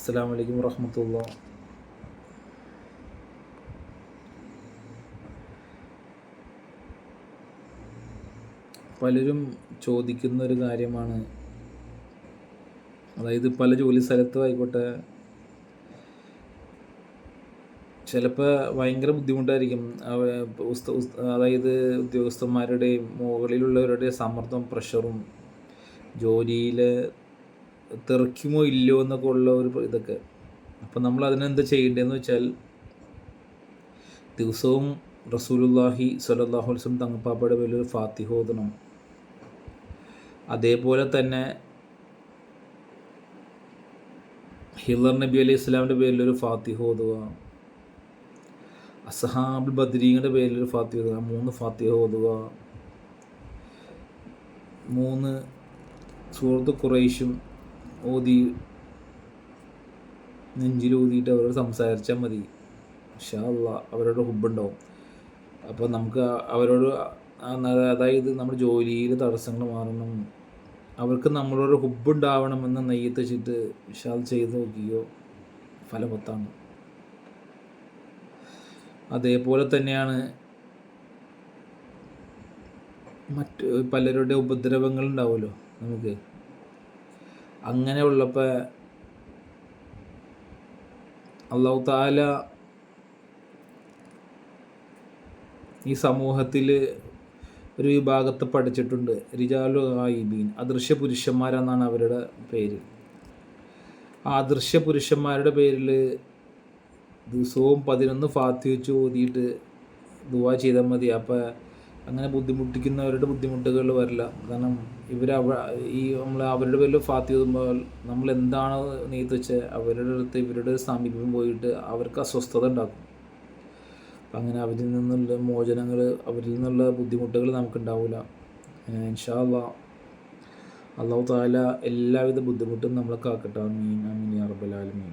അസ്സാം വലൈക്കും വറഹമത്തുള്ള. പലരും ചോദിക്കുന്ന ഒരു കാര്യമാണ്. അതായത് പല ജോലി സ്ഥലത്തും ആയിക്കോട്ടെ ചിലപ്പോൾ ഭയങ്കര ബുദ്ധിമുട്ടായിരിക്കും. അതായത് ഉദ്യോഗസ്ഥന്മാരുടെയും മുകളിലുള്ളവരുടെ സമ്മർദ്ദം പ്രഷറും ജോലിയിൽ തെറിക്കുമോ ഇല്ലയോ എന്നൊക്കെ ഉള്ള ഒരു ഇതൊക്കെ. അപ്പം നമ്മൾ അതിനെന്താ ചെയ്യേണ്ടതെന്ന് വെച്ചാൽ ദിവസവും റസൂലുല്ലാഹി സലല്ലാഹു വസ്ലം തങ്ങപ്പാപ്പയുടെ ഒരു ഫാത്തിഹ ഓതണം. അതേപോലെ തന്നെ ഹിലർ നബി അലൈഹി ഇസ്ലാമിന്റെ പേരിൽ ഒരു ഫാത്തിഹ ഓതുക. അസഹാബുൽ ബദ്രീങ്ങളുടെ പേരിൽ ഒരു ഫാത്തിഹ ഓതുക. മൂന്ന് ഫാത്തിഹ ഓതുക. മൂന്ന് സുഹൃത്ത് ഖുറൈശും ഓതി നെഞ്ചിലൂതിയിട്ട് അവരോട് സംസാരിച്ചാൽ മതി. ഇൻഷാ അള്ളാ അവരോട് ഹുബുണ്ടാവും അപ്പോൾ നമുക്ക് അവരോട് അതായത് നമ്മുടെ ജോലിയിൽ തടസ്സങ്ങൾ മാറണം. അവർക്ക് നമ്മളോട് ഹുബുണ്ടാവണമെന്ന് നെയ്യത്ത് വെച്ചിട്ട് വിശാൽ ചെയ്ത് നോക്കിയോ ഫലവത്താണ് അതേപോലെ തന്നെയാണ് മറ്റ് പലരുടെ ഉപദ്രവങ്ങൾ ഉണ്ടാവുമല്ലോ നമുക്ക്. അങ്ങനെ ഉള്ളപ്പോൾ അള്ളാഹു താല ഈ സമൂഹത്തിൽ ഒരു വിഭാഗത്തെ പഠിച്ചിട്ടുണ്ട്. റിജാലു ആയിബീൻ അദൃശ്യ പുരുഷന്മാരെന്നാണ് അവരുടെ പേര്. ആ അദൃശ്യ പുരുഷന്മാരുടെ പേരിൽ ദിവസവും പതിനൊന്ന് ഫാത്തി വെച്ച് ഓതിയിട്ട് ദുവാ ചെയ്താൽ മതി. അപ്പോൾ അങ്ങനെ ബുദ്ധിമുട്ടിക്കുന്നവരുടെ ബുദ്ധിമുട്ടുകൾ വരില്ല. കാരണം ഇവർ അവ ഈ നമ്മൾ അവരുടെ പേരിൽ ഫാത്തി ഓതുമ്പോൾ നമ്മൾ എന്താണ് നെയ്ത്ത് വെച്ച് അവരുടെ അടുത്ത് ഇവരുടെ സാമീപ്യം പോയിട്ട് അവർക്ക് അസ്വസ്ഥത ഉണ്ടാക്കും. അങ്ങനെ അവരിൽ നിന്നുള്ള മോചനങ്ങൾ അവരിൽ നിന്നുള്ള ബുദ്ധിമുട്ടുകൾ നമുക്കുണ്ടാവില്ല ഇൻഷാ അള്ളാ അള്ളാഹു താല എല്ലാവിധ ബുദ്ധിമുട്ടും നമ്മളെ കാക്കട്ടെ. അമീൻ അമീൻ